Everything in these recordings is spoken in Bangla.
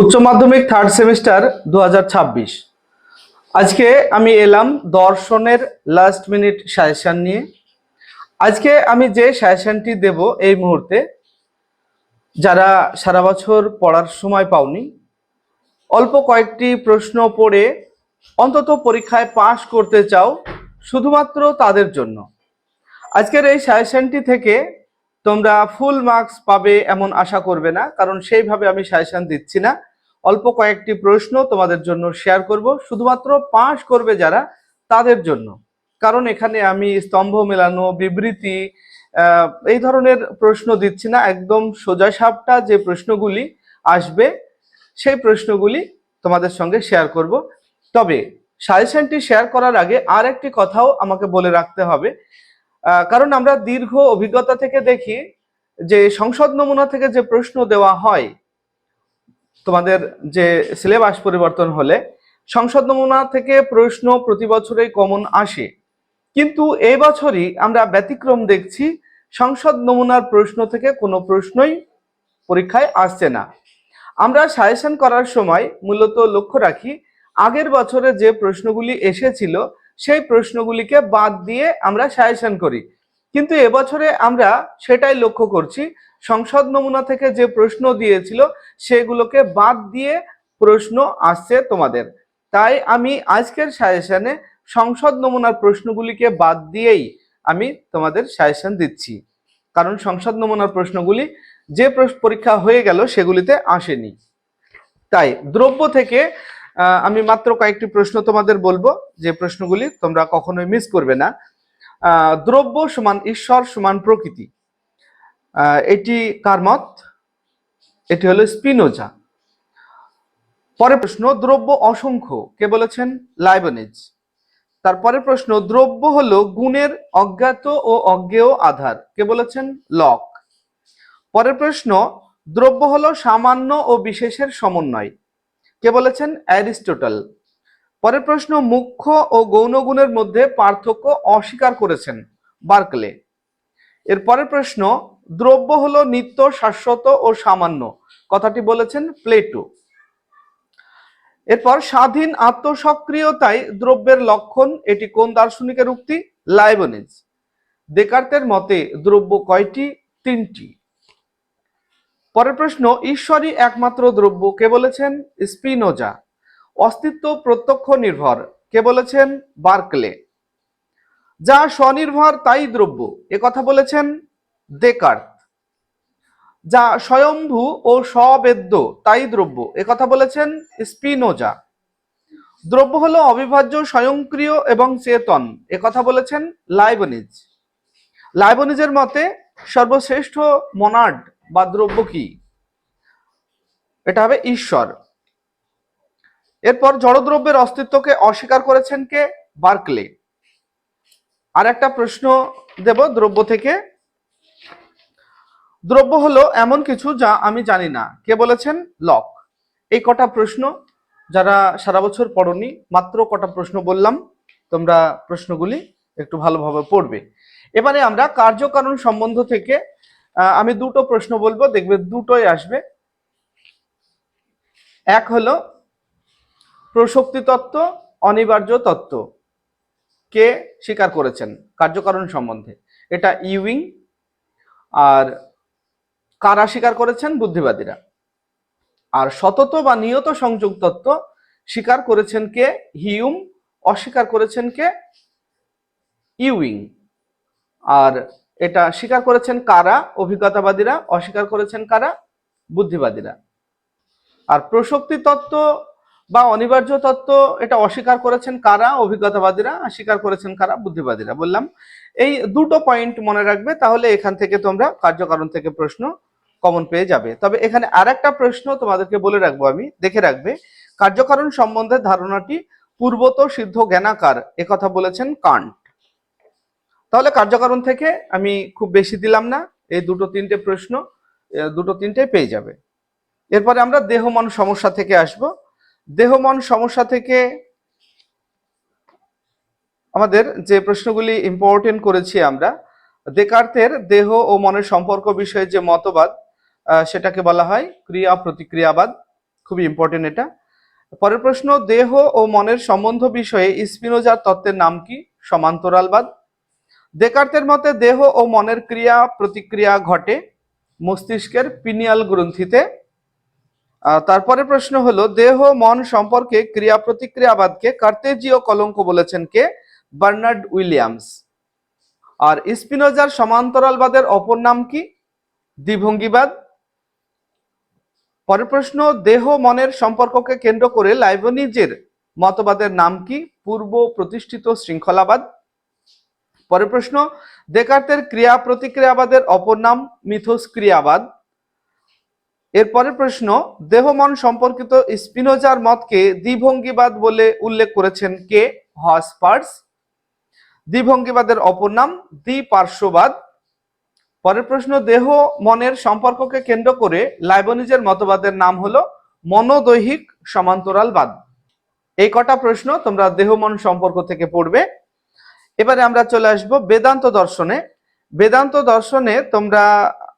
উচ্চ মাধ্যমিক থার্ড সেমিস্টার দু হাজার ছাব্বিশ। আজকে আমি এলাম দর্শনের লাস্ট মিনিট সাজেশন নিয়ে। আজকে আমি যে সাজেশনটি দেব এই মুহূর্তে, যারা সারা বছর পড়ার সময় পাওনি, অল্প কয়েকটি প্রশ্ন পড়ে অন্তত পরীক্ষায় পাশ করতে চাও, শুধুমাত্র তাদের জন্য। আজকের এই সাজেশনটি থেকে তোমরা ফুল মার্কস পাবে এমন আশা করবে না, কারণ সেইভাবে আমি সাজেশন দিচ্ছি না। অল্প কয়েকটি প্রশ্ন তোমাদের জন্য শেয়ার করব। শুধুমাত্র পাশ করবে যারা, তাদের জন্য। কারণ এখানে আমি স্তম্ভ মেলানো, বিবৃতি এই ধরনের প্রশ্ন দিচ্ছি না। একদম সোজা সাপটা যে প্রশ্নগুলি আসবে, সেই প্রশ্নগুলি তোমাদের সঙ্গে শেয়ার করব। তবে সাজেশনটি শেয়ার করার আগে আর একটি কথাও আমাকে বলে রাখতে হবে। কারণ আমরা দীর্ঘ অভিজ্ঞতা থেকে দেখি যে সংসদ নমুনা থেকে যে প্রশ্ন দেওয়া হয় তোমাদের যে সিলেবাস পরিবর্তন হলে সংসদ নমুনা থেকে প্রশ্ন প্রতি বছরেই কমন আসে। কিন্তু এই বছরই আমরা ব্যতিক্রম দেখছি, সংসদ নমুনার প্রশ্ন থেকে কোনো প্রশ্নই পরীক্ষায় আসছে না। আমরা সাজেশন করার সময় মূলত লক্ষ্য রাখি, আগের বছরে যে প্রশ্নগুলি এসেছিল, সেই প্রশ্নগুলিকে বাদ দিয়ে আমরা সাজেশন করি। কিন্তু এবছরে আমরা সেটাই লক্ষ্য করছি। সংসদ নমুনা থেকে যে প্রশ্ন দিয়েছিল, সেগুলোকে বাদ দিয়ে প্রশ্ন আসছে তোমাদের। তাই আমি আজকের সাজেশনে সংসদ নমুনার প্রশ্নগুলিকে বাদ দিয়েই আমি তোমাদের সাজেশন দিচ্ছি। কারণ সংসদ নমুনার প্রশ্নগুলি যে পরীক্ষা হয়ে গেল সেগুলিতে আসেনি। তাই দ্রব্য থেকে আমি মাত্র কয়েকটি প্রশ্ন তোমাদের বলব। যে প্রশ্নগুলি তোমরা কখনোই মিস করবে না। দ্রব্য সমান ঈশ্বর সমান প্রকৃতি। এটি কার মত? এটি হলো স্পিনোজা। পরের প্রশ্ন, দ্রব্য অসংখ্য, কে বলেছেন? লাইবনিজ। তারপরে প্রশ্ন, দ্রব্য হলো গুণের অজ্ঞাত ও অজ্ঞেয় আধার, কে বলেছেন? লক। পরের প্রশ্ন, দ্রব্য হলো সামান্য ও বিশেষের সমন্বয়, কে বলেছেন? অ্যারিস্টোটল। পরের প্রশ্ন, মুখ্য ও গৌণ গুণের মধ্যে পার্থক্য অস্বীকার করেছেন বার্কলে। এর পরের প্রশ্ন, দ্রব্য হলো নিত্য, শাশ্বত ও সামান্য। কথাটি বলেছেন প্লেটো। এরপর, স্বাধীন আত্মসক্রিয়তায় দ্রব্যের লক্ষণ, এটি কোন দার্শনিকের উক্তি? লাইবনিজ। দেকার্তের মতে, দ্রব্য কয়টি? তিনটি। পরের প্রশ্ন, ঈশ্বরই একমাত্র দ্রব্য, কে বলেছেন? স্পিনোজা। অস্তিত্ব প্রত্যক্ষ নির্ভর, কে বলেছেন? বার্কলে। যা স্বনির্ভর, তাই দ্রব্য, এ কথা বলেছেন দেকার্ত যা স্বয়ম্ভু ও স্ববেদ্য, তাই দ্রব্য, এ কথা বলেছেন স্পিনোজা। দ্রব্য হলো অবিভাজ্য, স্বয়ংক্রিয় এবং চেতন, এ কথা বলেছেন লাইবনিজ। লাইবনিজের মতে, সর্বশ্রেষ্ঠ মনার্ড বা দ্রব্য কি? এটা হবে ঈশ্বর। এরপর জড়দ্রব্যের অস্তিত্বকে অস্বীকার করেছেন কে? বার্কলে। আর একটা প্রশ্ন দেব দ্রব্য থেকে। দ্রব্য হলো এমন কিছু যা আমি জানি না। কে বলেছেন? লক। এই কটা প্রশ্ন যারা সারা বছর পড়নি, মাত্র কটা প্রশ্ন বললাম, তোমরা প্রশ্নগুলি একটু ভালোভাবে পড়বে। এবারে আমরা কার্যকারণ সম্বন্ধ থেকে আমি দুটো প্রশ্ন বলব, দেখবে দুটোই আসবে। এক হলো প্রশক্তি তত্ত্ব অনিবার্য তত্ত্ব। কে স্বীকার করেছেন? কার্যকারণ সম্বন্ধে। এটা ইউইং। আর কারা স্বীকার করেছেন? বুদ্ধিবাদীরা। আর সতত বা নিয়ত সংযোগ তত্ত্ব স্বীকার করেছেন কে? হিউম। অস্বীকার করেছেন কে? ইউইং। আর এটা স্বীকার করেছেন কারা? অভিজ্ঞতাবাদীরা। অস্বীকার করেছেন কারা? বুদ্ধিবাদীরা। আর প্রশক্তি তত্ত্ব বা অনিবার্য তত্ত্ব এটা অস্বীকার করেছেন কারা? অভিজ্ঞতাবাদীরা স্বীকার করেছেন কারা? বুদ্ধিবাদীরা। বললাম, এই দুটো পয়েন্ট মনে রাখবে, তাহলে এখান থেকে তোমরা কার্যকারণ থেকে প্রশ্ন কমন পেয়ে যাবে। তবে এখানে আর একটা প্রশ্ন তোমাদেরকে বলে রাখব আমি, দেখে রাখবে। কার্যকারণ সম্বন্ধে ধারণাটি পূর্বত সিদ্ধ জ্ঞানাকার একথা বলেছেন কান্ট। তাহলে কার্যকারণ থেকে আমি খুব বেশি দিলাম না, এই দুটো তিনটে প্রশ্ন দুটো তিনটে পেয়ে যাবে। এরপরে আমরা দেহ মন সমস্যা থেকে আসব। দেহ মন সমস্যা থেকে আমাদের যে প্রশ্নগুলি ইম্পর্টেন্ট করেছি আমরা দেকার্তের দেহ ও মনের সম্পর্ক বিষয়ে যে মতবাদ সেটাকে বলা হয় ক্রিয়া প্রতিক্রিয়াবাদ, খুবই ইম্পর্টেন্ট এটা। পরের প্রশ্ন, দেহ ও মনের সম্বন্ধ বিষয়ে স্পিনোজার তত্ত্বের নাম কি? সমান্তরালবাদ। দেকার্তের মতে দেহ ও মনের ক্রিয়া প্রতিক্রিয়া ঘটে মস্তিষ্কের পিনিয়াল গ্রন্থিতে। তারপরে প্রশ্ন হলো, দেহ, মন সম্পর্কে ক্রিয়া প্রতিক্রিয়াবাদকে কার্তেজীয় কলঙ্ক বলেছেন কে? Bernard Williams. আর স্পিনোজার সমান্তরালবাদের অপর নাম কি? দ্বিভঙ্গিবাদ। পরের প্রশ্ন, দেহ, মনের সম্পর্ককে কেন্দ্র করে লাইবনিজের মতবাদের নাম কি? পূর্ব প্রতিষ্ঠিত শৃঙ্খলাবাদ। পরের প্রশ্ন, দেকার্তের ক্রিয়া প্রতিক্রিয়াবাদের অপর নাম মিথস্ক্রিয়াবাদ। এরপরের প্রশ্ন দেহ মন সম্পর্কিত স্পিনোজার মতকে দ্বিভঙ্গিবাদ বলে উল্লেখ করেছেন কে? হসপার্স দ্বিভঙ্গিবাদের অপর নাম দ্বিপার্শ্ববাদ। পরের প্রশ্ন দেহ মনের সম্পর্ককে কেন্দ্র করে লাইবনিজের মতবাদের নাম হলো মনোদৈহিক সমান্তরালবাদ। এই কটা প্রশ্ন তোমরা দেহ মন সম্পর্ক থেকে পড়বে। এবারে আমরা চলে আসব বেদান্ত দর্শনে। বেদান্ত দর্শনে তোমরা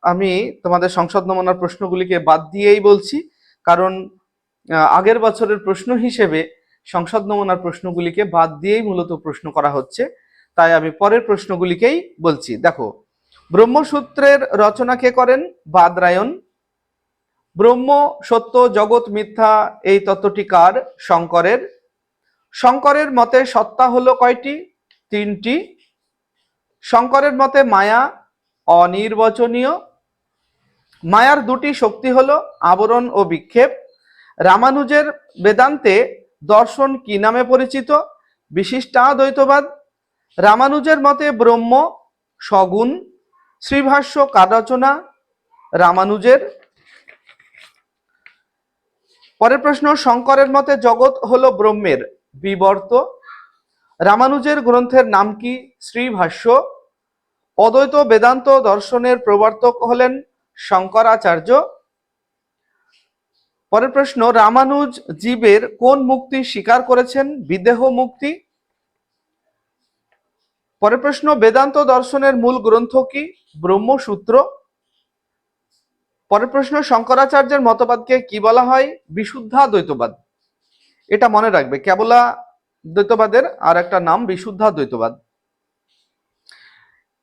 আমি তোমাদের সংসদ নমুনার প্রশ্নগুলিকে বাদ দিয়েই বলছি। কারণ আগের বছরের প্রশ্ন হিসেবে সংসদ নমুনার প্রশ্নগুলিকে বাদ দিয়েই মূলত প্রশ্ন করা হচ্ছে। তাই আমি পরের প্রশ্নগুলিকেই বলছি। দেখো, ব্রহ্মসূত্রের রচনা কে করেন? বাদরায়ণ। ব্রহ্ম সত্য জগৎ, মিথ্যা, এই তত্ত্বটি কার? শঙ্করের। শঙ্করের মতে সত্তা হলো কয়টি? তিনটি। শঙ্করের মতে মায়া অনির্বচনীয়। মায়ার দুটি শক্তি হলো আবরণ ও বিক্ষেপ। রামানুজের বেদান্তে দর্শন কি নামে পরিচিত? বিশিষ্টাদ্বৈতবাদ রামানুজের মতে ব্রহ্ম, সগুণ, শ্রীভাষ্য কার রচনা রামানুজের। পরের প্রশ্ন, শঙ্করের মতে জগৎ হলো ব্রহ্মের বিবর্ত। রামানুজের গ্রন্থের নাম কি? শ্রীভাষ্য। অদ্বৈত বেদান্ত দর্শনের প্রবর্তক হলেন শঙ্করাচার্য। পরের প্রশ্ন, রামানুজ জীবের কোন মুক্তি স্বীকার করেছেন? বিদেহ মুক্তি। পরের প্রশ্ন, বেদান্ত দর্শনের মূল গ্রন্থ কি? ব্রহ্মসূত্র। পরের প্রশ্ন, শঙ্করাচার্যের মতবাদকে কি বলা হয়? বিশুদ্ধা দ্বৈতবাদ এটা মনে রাখবে কেবলা দ্বৈতবাদের আর একটা নাম বিশুদ্ধা দ্বৈতবাদ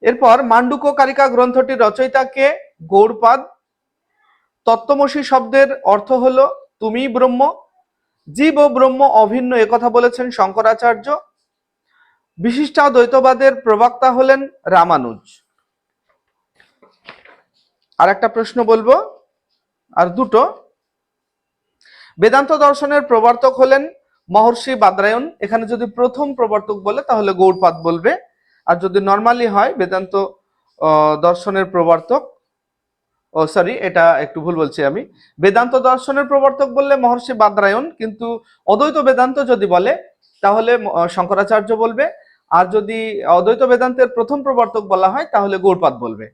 এরপর মান্ডুক কারিকা গ্রন্থটির রচয়িতাকে গৌড়পাদ। তত্ত্বমসী শব্দের অর্থ হলো, তুমি ব্রহ্ম, জীব ও ব্রহ্ম অভিন্ন একথা বলেছেন শঙ্করাচার্য। বিশিষ্টাদ্বৈতবাদের প্রবক্তা হলেন রামানুজ। আর একটা প্রশ্ন বলব, আর দুটো। বেদান্ত দর্শনের প্রবর্তক হলেন মহর্ষি বাদরায়ণ। এখানে যদি প্রথম প্রবর্তক বলে, তাহলে গৌড়পাদ বলবে। আর যদি নর্মালি হয়, বেদান্ত দর্শনের প্রবর্তক ও সরি এটা একটু ভুল বলছি আমি। বেদান্ত দর্শনের প্রবর্তক বললে মহর্ষি বাদরায়ণ, কিন্তু অদ্বৈত বেদান্ত যদি বলে, তাহলে শঙ্করাচার্য বলবে। আর যদি অদ্বৈত বেদান্তের প্রথম প্রবর্তক বলা হয়, তাহলে গৌড়পাদ বলবে।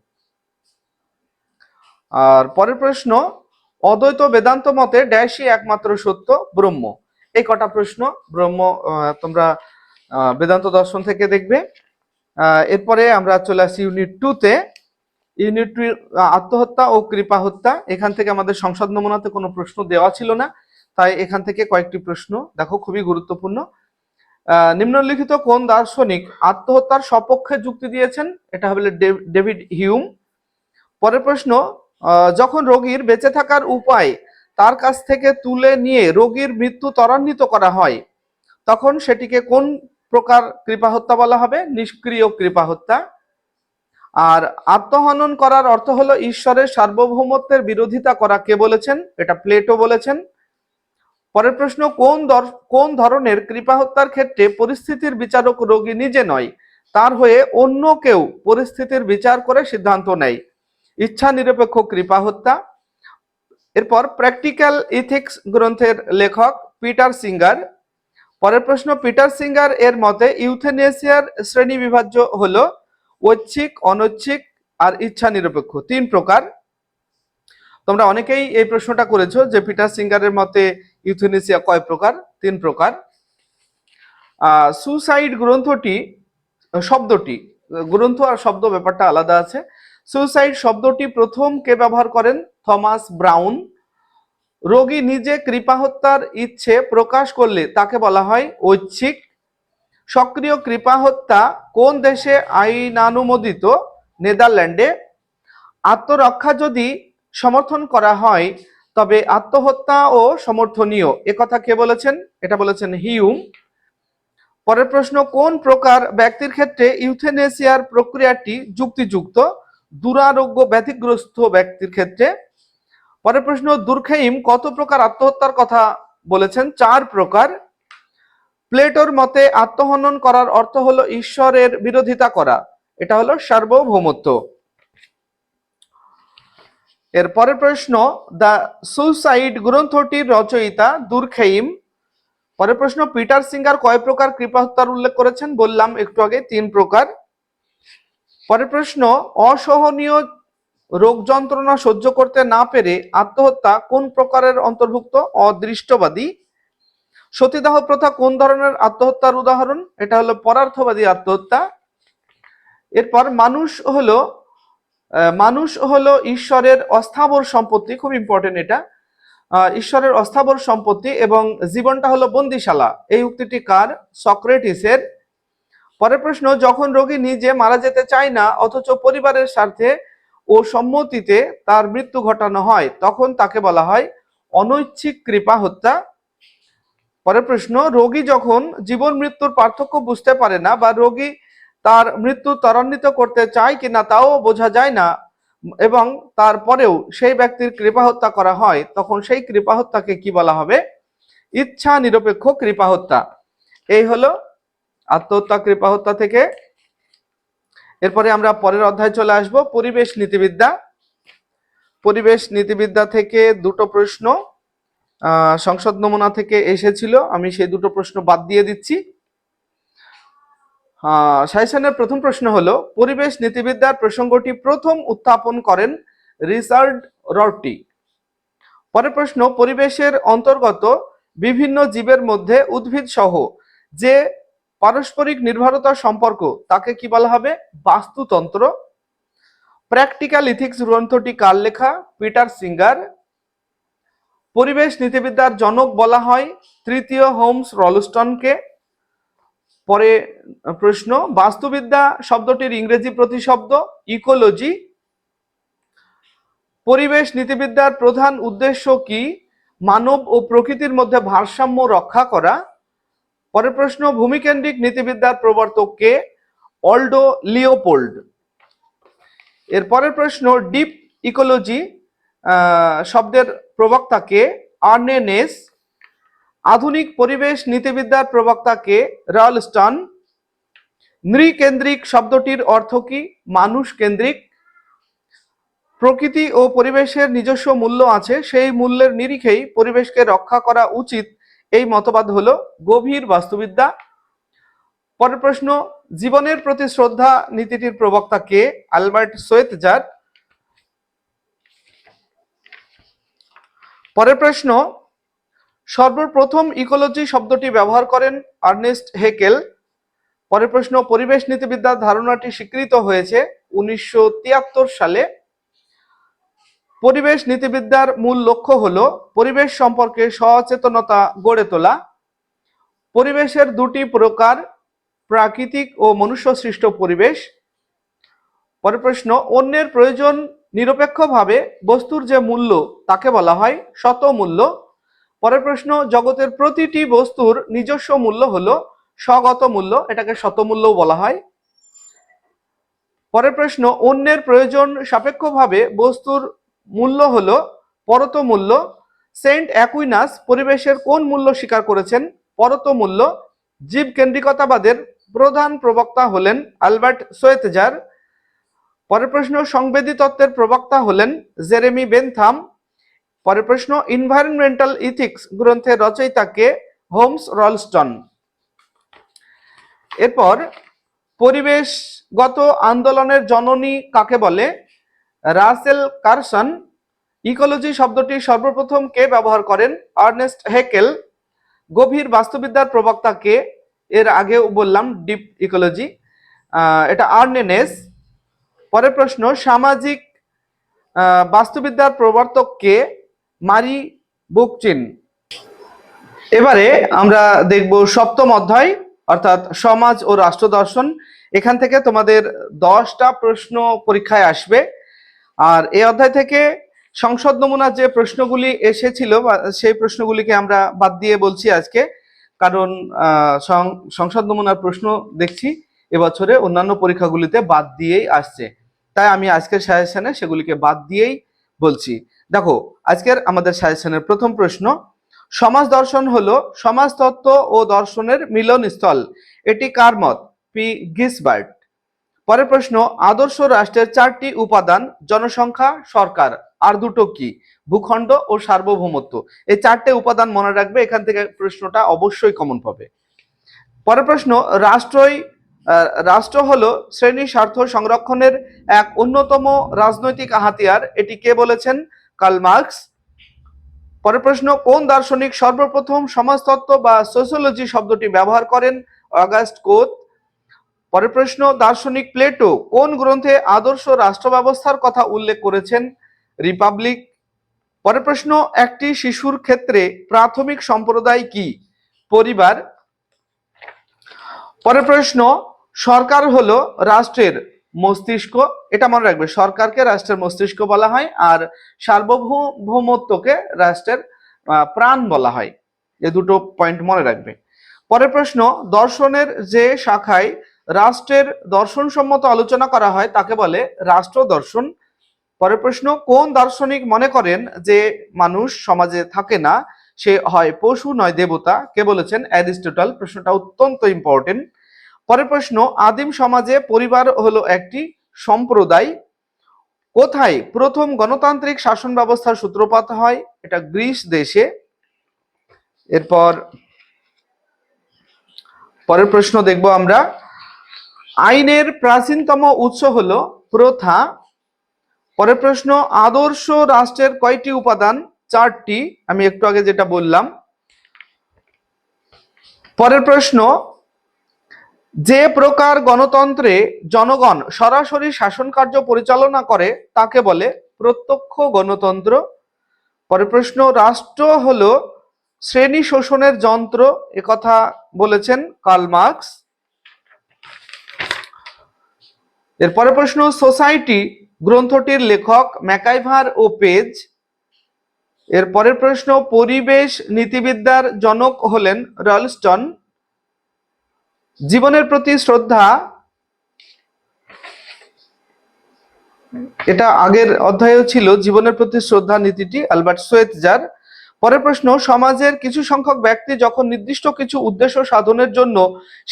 আর পরের প্রশ্ন, অদ্বৈত বেদান্ত মতে ড্যাশই একমাত্র সত্য, ব্রহ্ম। এই কটা প্রশ্ন, ব্রহ্ম তোমরা বেদান্ত দর্শন থেকে দেখবে। এরপরে আমরা চলে আসি ইউনিট টুতে ইউনিট টু আত্মহত্যা ও কৃপা হত্যা, এখান থেকে আমাদের সংসদ নমুনাতে কোনো প্রশ্ন দেওয়া ছিল না। তাই এখান থেকে কয়েকটি প্রশ্ন, দেখো, খুবই গুরুত্বপূর্ণ। নিম্নলিখিত কোন দার্শনিক আত্মহত্যার সপক্ষে যুক্তি দিয়েছেন? এটা ডে- ডেভিড হিউম। পরের প্রশ্ন যখন রোগীর বেঁচে থাকার উপায় তার কাছ থেকে তুলে নিয়ে রোগীর মৃত্যু ত্বরান্বিত করা হয়, তখন সেটিকে কোন প্রকার কৃপা হত্যা বলা হবে? নিষ্ক্রিয় কৃপা হত্যা। আর আত্মহনন করার অর্থ হলো ঈশ্বরের সার্বভৌমত্বের বিরোধিতা করা। কে বলেছেন? এটা প্লেটো বলেছেন। পরের প্রশ্ন, কোন কোন ধরনের কৃপা হত্যার ক্ষেত্রে পরিস্থিতির বিচারক রোগী নিজে নয়, তার হয়ে অন্য কেউ পরিস্থিতির বিচার করে সিদ্ধান্ত নেয়। ইচ্ছা নিরপেক্ষ কৃপা হত্যা। এরপর প্র্যাকটিক্যাল ইথিক্স গ্রন্থের লেখক পিটার সিঙ্গার। পরের প্রশ্ন, পিটার সিঙ্গার এর মতে ইউথেনেসিয়ার শ্রেণি বিভাজ্য হলো ঐচ্ছিক, অনৈচ্ছিক আর ইচ্ছা নিরপেক্ষ তিন প্রকার। তোমরা অনেকেই এই প্রশ্নটা করেছ যে পিটার সিঙ্গারের মতে ইউথেনেসিয়া কয় প্রকার? তিন প্রকার। সুসাইড গ্রন্থটি, শব্দটি, গ্রন্থ আর শব্দ ব্যাপারটা আলাদা আছে। সুসাইড শব্দটি প্রথম কে ব্যবহার করেন? Thomas Browne. রোগী নিজে কৃপাহত্যার ইচ্ছে প্রকাশ করলে তাকে বলা হয় ঐচ্ছিক সক্রিয় কৃপা হত্যা কোন দেশে আইনানুমোদিত? নেদারল্যান্ডে। আত্মরক্ষা যদি সমর্থন করা হয়, তবে আত্মহত্যা ও সমর্থনীয়। একথা কে বলেছেন? এটা বলেছেন হিউম। পরের প্রশ্ন, কোন প্রকার ব্যক্তির ক্ষেত্রে ইউথেনেসিয়ার প্রক্রিয়াটি যুক্তিযুক্ত? দুরারোগ্য ব্যাধিগ্রস্ত ব্যক্তির ক্ষেত্রে। পরের প্রশ্ন, দুর্খেইম কত প্রকার আত্মহত্যার কথা বলেছেন? চার প্রকার। প্লেটোর মতে আত্মহনন করার অর্থ হলো ঈশ্বরের বিরোধিতা করা। এটা হলো সার্বভৌমত্ব। এর পরের প্রশ্ন, দ্য সুসাইড গ্রন্থটির রচয়িতা দুর্খেইম পরের প্রশ্ন, পিটার সিঙ্গার কয় প্রকার কৃপাহত্যার উল্লেখ করেছেন? বললাম একটু আগে, তিন প্রকার। পরের প্রশ্ন, অসহনীয় রোগ যন্ত্রণা সহ্য করতে না পেরে আত্মহত্যা কোন প্রকারের অন্তর্ভুক্ত? অদৃষ্টবাদী। সতীদাহ প্রথা কোন ধরনের আত্মহত্যার উদাহরণ? এটা হলো পরার্থবাদী আত্মহত্যা। এরপর মানুষ হলো মানুষ হলো ঈশ্বরের অস্থাবর সম্পত্তি, খুব ইম্পর্টেন্ট এটা। ঈশ্বরের অস্থাবর সম্পত্তি এবং জীবনটা হলো বন্দিশালা। এই উক্তিটি কার? সক্রেটিসের। পরের প্রশ্ন, যখন রোগী নিজে মারা যেতে চায় না, অথচ পরিবারের স্বার্থে ও সম্মতিতে তার মৃত্যু ঘটানো হয়, তখন তাকে বলা হয় অনৈচ্ছিক কৃপা হত্যা। পরের প্রশ্ন, রোগী যখন জীবন মৃত্যুর পার্থক্য বুঝতে পারে না বা রোগী তার মৃত্যু ত্বরান্বিত করতে চায় কিনা তাও বোঝা যায় না এবং তারপরেও সেই ব্যক্তির কৃপা হত্যা করা হয়, তখন সেই কৃপা হত্যাকে কি বলা হবে? ইচ্ছা নিরপেক্ষ কৃপা হত্যা এই হলো আত্মহত্যা কৃপা হত্যা থেকে। এরপরে আমরা পরের অধ্যায় চলে আসব, পরিবেশ নীতিবিদ্যা। পরিবেশ নীতিবিদ্যা থেকে দুটো প্রশ্ন। সংসদ নমুনা থেকে এসেছিল। আমি সেই দুটো প্রশ্ন বাদ দিয়ে দিচ্ছি। সাইসানের প্রথম প্রশ্ন হলো, পরিবেশ নীতিবিদ্যার প্রসঙ্গটি প্রথম উত্থাপন করেন রিচার্ড রটি পরের প্রশ্ন, পরিবেশের অন্তর্গত বিভিন্ন জীবের মধ্যে উদ্ভিদ সহ যে পারস্পরিক নির্ভরতা সম্পর্ক, তাকে কি বলা হবে? বাস্তুতন্ত্র। প্র্যাকটিক্যাল ইথিক্স গ্রন্থটি কার লেখা? Peter Singer. পরিবেশ নীতিবিদ্যার জনক বলা হয় তৃতীয় হোমস রলস্টনকে। পরে প্রশ্ন, বাস্তুবিদ্যা শব্দটির ইংরেজি প্রতিশব্দ, ইকোলজি। পরিবেশ নীতিবিদ্যার প্রধান উদ্দেশ্য কি? মানব ও প্রকৃতির মধ্যে ভারসাম্য রক্ষা করা। পরের প্রশ্ন, ভূমিকেন্দ্রিক নীতিবিদ্যার প্রবর্তক কে? অল্ডো লিওপোল্ড। এর পরের প্রশ্ন, ডিপ ইকোলজি। শব্দের প্রবক্তা কে আর্নে নেস আধুনিক পরিবেশ নীতিবিদ্যার প্রবক্তা কে রলস্টন, নৃকেন্দ্রিক শব্দটির অর্থ কি? মানুষ কেন্দ্রিক। প্রকৃতি ও পরিবেশের নিজস্ব মূল্য আছে, সেই মূল্যের নিরিখেই পরিবেশকে রক্ষা করা উচিত। এই মতবাদ হল গভীর বাস্তুবিদ্যা। পরের প্রশ্ন, জীবনের প্রতি শ্রদ্ধা নীতিটির প্রবক্তা কে? আলবার্ট সোয়েতজার। পরের প্রশ্ন, সর্বপ্রথম ইকোলজি শব্দটি ব্যবহার করেন আর্নেস্ট হেকেল। পরের প্রশ্ন, পরিবেশ নীতিবিদ্যার ধারণাটি স্বীকৃত হয়েছে উনিশশো তিয়াত্তর সালে। পরিবেশ নীতিবিদ্যার মূল লক্ষ্য হল পরিবেশ সম্পর্কে সচেতনতা গড়ে তোলা। পরিবেশের দুটি প্রকার, প্রাকৃতিক ও মনুষ্য সৃষ্ট পরিবেশ। পরের প্রশ্ন, অন্যের প্রয়োজন নিরপেক্ষভাবে বস্তুর যে মূল্য তাকে বলা হয় শত মূল্য পরের প্রশ্ন, জগতের প্রতিটি বস্তুর নিজস্ব মূল্য হলো স্বগত মূল্য এটাকে শতমূল্যও বলা হয়। পরের প্রশ্ন, অন্যের প্রয়োজন সাপেক্ষভাবে বস্তুর মূল্য হলো পরত মূল্য সেন্ট অ্যাকুইনাস পরিবেশের কোন মূল্য স্বীকার করেছেন? পরত মূল্য জীব কেন্দ্রিকতাবাদের প্রধান প্রবক্তা হলেন আলবার্ট সোয়েতজার। পরের প্রশ্ন সংবেদী তত্ত্বের প্রবক্তা হলেন জেরেমি বেনথাম। পরের প্রশ্ন ইনভায়রনমেন্টাল ইথিক্স গ্রন্থের রচয়িতাকে হোমস রলস্টন। এরপর, পরিবেশগত আন্দোলনের জননী কাকে বলে? রাসেল কারসন। ইকোলজি শব্দটি সর্বপ্রথম কে ব্যবহার করেন? Ernest Haeckel. গভীর বাস্তুবিদ্যার প্রবক্তা কে? এর আগেও বললাম, ডিপ ইকোলজি। এটা আর্নেনেস। পরের প্রশ্ন, সামাজিক বাস্তুবিদ্যার প্রবর্তক কে? মারি বুকচিন। এবারে আমরা দেখব সপ্তম অধ্যায়, অর্থাৎ সমাজ ও রাষ্ট্র দর্শন। এখান থেকে তোমাদের দশটা প্রশ্ন পরীক্ষায় আসবে। আর এই অধ্যায় থেকে সংসদ নমুনার যে প্রশ্নগুলি এসেছিল সেই প্রশ্নগুলিকে আমরা বাদ দিয়ে বলছি আজকে। কারণ সংসদ নমুনার প্রশ্ন দেখছি, এবছরে অন্যান্য পরীক্ষাগুলিতে বাদ দিয়েই আসছে। তাই আমি আজকের সাজেশনে সেগুলিকে বাদ দিয়েই বলছি। দেখো, আজকের আমাদের সাজেশনের প্রথম প্রশ্ন, সমাজ দর্শন হলো সমাজতত্ত্ব ও দর্শনের মিলনস্থল। এটি কার মত? P Gisbert. পরের প্রশ্ন, আদর্শ রাষ্ট্রের চারটি উপাদান, জনসংখ্যা, সরকার, আর দুটো কি? ভূখণ্ড ও সার্বভৌমত্ব। এই চারটে উপাদান মনে রাখবে, এখান থেকে প্রশ্নটা অবশ্যই কমন পাবে। পরের প্রশ্ন, রাষ্ট্রই রাষ্ট্র হলো শ্রেণি স্বার্থ সংরক্ষণের এক অন্যতম রাজনৈতিক হাতিয়ার। এটি কে বলেছেন? Karl Marx. পরের প্রশ্ন, কোন দার্শনিক সর্বপ্রথম সমাজতত্ত্ব বা সোসিওলজি শব্দটি ব্যবহার করেন? August Comte. পরের প্রশ্ন, দার্শনিক প্লেটো কোন গ্রন্থে আদর্শ রাষ্ট্র ব্যবস্থার কথা উল্লেখ করেছেন? রিপাবলিক। পরের প্রশ্ন, একটি শিশুর ক্ষেত্রে প্রাথমিক সম্প্রদায় কি? পরিবার। পরের প্রশ্ন সরকার হলো রাষ্ট্রের মস্তিষ্ক, এটা মনে রাখবে, সরকারকে রাষ্ট্রের মস্তিষ্ক বলা হয় আর সার্বভৌমত্বকে রাষ্ট্রের প্রাণ বলা হয়। এ দুটো পয়েন্ট মনে রাখবে। পরের প্রশ্ন, দর্শনের যে শাখায় রাষ্ট্রের দর্শনসম্মত আলোচনা করা হয় তাকে বলে রাষ্ট্র দর্শন। পরের প্রশ্ন, কোন দার্শনিক মনে করেন যে মানুষ সমাজে থাকে না, সে হয় পশু নয় দেবতা? কে বলেছেন? অ্যারিস্টটল। প্রশ্নটা অত্যন্ত ইম্পর্টেন্ট পরের প্রশ্ন, আদিম সমাজে পরিবার হলো একটি সম্প্রদায়। কোথায় প্রথম গণতান্ত্রিক শাসন ব্যবস্থার সূত্রপাত হয়? এটা গ্রিস দেশে। এরপর পরের প্রশ্ন দেখব আমরা। আইনের প্রাচীনতম উৎস হলো প্রথা। পরের প্রশ্ন, আদর্শ রাষ্ট্রের কয়টি উপাদান? চারটি। আমি একটু আগে যেটা বললাম। পরের প্রশ্ন যে প্রকার গণতন্ত্রে জনগণ সরাসরি শাসন কার্য পরিচালনা করে, তাকে বলে প্রত্যক্ষ গণতন্ত্র। পরে প্রশ্ন, রাষ্ট্র হলো শ্রেণি শোষণের যন্ত্র একথা বলেছেন কার্ল মার্কস। এরপরে প্রশ্ন, সোসাইটি গ্রন্থটির লেখক ম্যাকাইভার ও পেজ। এর পরের প্রশ্ন, পরিবেশ নীতিবিদ্যার জনক হলেন রলস্টন। জীবনের প্রতি শ্রদ্ধা, এটা আগের অধ্যায়েও ছিল, জীবনের প্রতি শ্রদ্ধা নীতিটি আলবার্ট সোয়েতজার। পরের প্রশ্ন, সমাজের কিছু সংখ্যক ব্যক্তি যখন নির্দিষ্ট কিছু উদ্দেশ্য সাধনের জন্য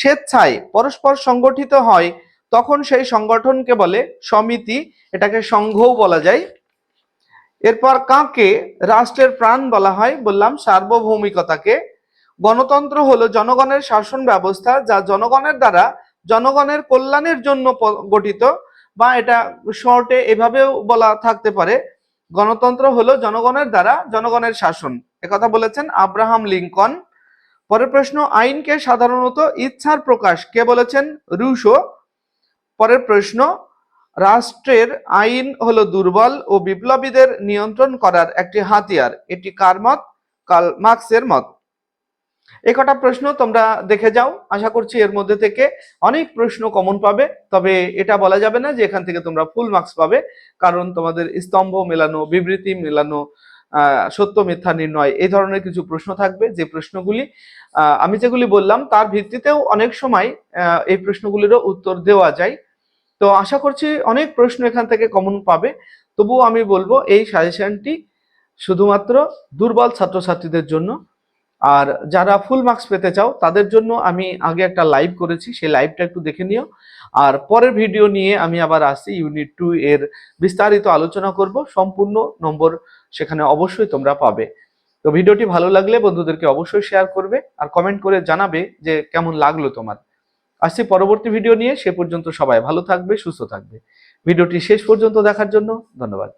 স্বেচ্ছায় পরস্পর সংগঠিত হয়, তখন সেই সংগঠনকে বলে সমিতি, এটাকে সংঘও বলা যায়। এরপর কাকে রাষ্ট্রের প্রাণ বলা হয় বললাম সার্বভৌমিকতাকে। গণতন্ত্র হলো জনগণের শাসন ব্যবস্থা, যা জনগণের দ্বারা জনগণের কল্যাণের জন্য গঠিত, বা এটা শর্টে এভাবেও বলা থাকতে পারে। গণতন্ত্র হলো জনগণের দ্বারা জনগণের শাসন। একথা বলেছেন আব্রাহাম লিঙ্কন। পরের প্রশ্ন, আইনকে সাধারণত ইচ্ছার প্রকাশ কে বলেছেন? রুশো। পরের প্রশ্ন, রাষ্ট্রের আইন হলো দুর্বল ও বিপ্লবীদের নিয়ন্ত্রণ করার একটি হাতিয়ার। এটি কার মত? কাল মার্কসের মত। এই কটা প্রশ্ন তোমরা দেখে যাও। আশা করছি এর মধ্যে থেকে অনেক প্রশ্ন কমন পাবে, তবে এটা বলা যাবে না যে এখান থেকে তোমরা ফুল মার্কস পাবে, কারণ তোমাদের স্তম্ভ মেলানো, বিবৃতি মেলানো সত্য, মিথ্যা, নির্ণয় এই ধরনের কিছু প্রশ্ন থাকবে। যে প্রশ্নগুলি আমি যেগুলি বললাম তার ভিত্তিতেও অনেক সময় এই প্রশ্নগুলিরও উত্তর দেওয়া যায়। তো আশা করছি অনেক প্রশ্ন এখান থেকে কমন পাবে। তবুও আমি বলব এই সাজেশনটি শুধুমাত্র দুর্বল ছাত্রছাত্রীদের জন্য আর যারা ফুল মার্কস পেতে চাও, তাদের জন্য আমি আগে একটা লাইভ করেছি, সেই লাইভটা একটু দেখে নিও। আর পরের ভিডিও নিয়ে আমি আবার আসছি ইউনিট টু এর বিস্তারিত আলোচনা করব, সম্পূর্ণ নম্বর সেখানে অবশ্যই তোমরা পাবে। তো ভিডিওটি ভালো লাগলে বন্ধুদেরকে অবশ্যই শেয়ার করবে আর কমেন্ট করে জানাবে যে কেমন লাগল তোমার। আসছি পরবর্তী ভিডিও নিয়ে, সে পর্যন্ত সবাই ভালো থাকবে, সুস্থ থাকবে। ভিডিওটি শেষ পর্যন্ত দেখার জন্য ধন্যবাদ।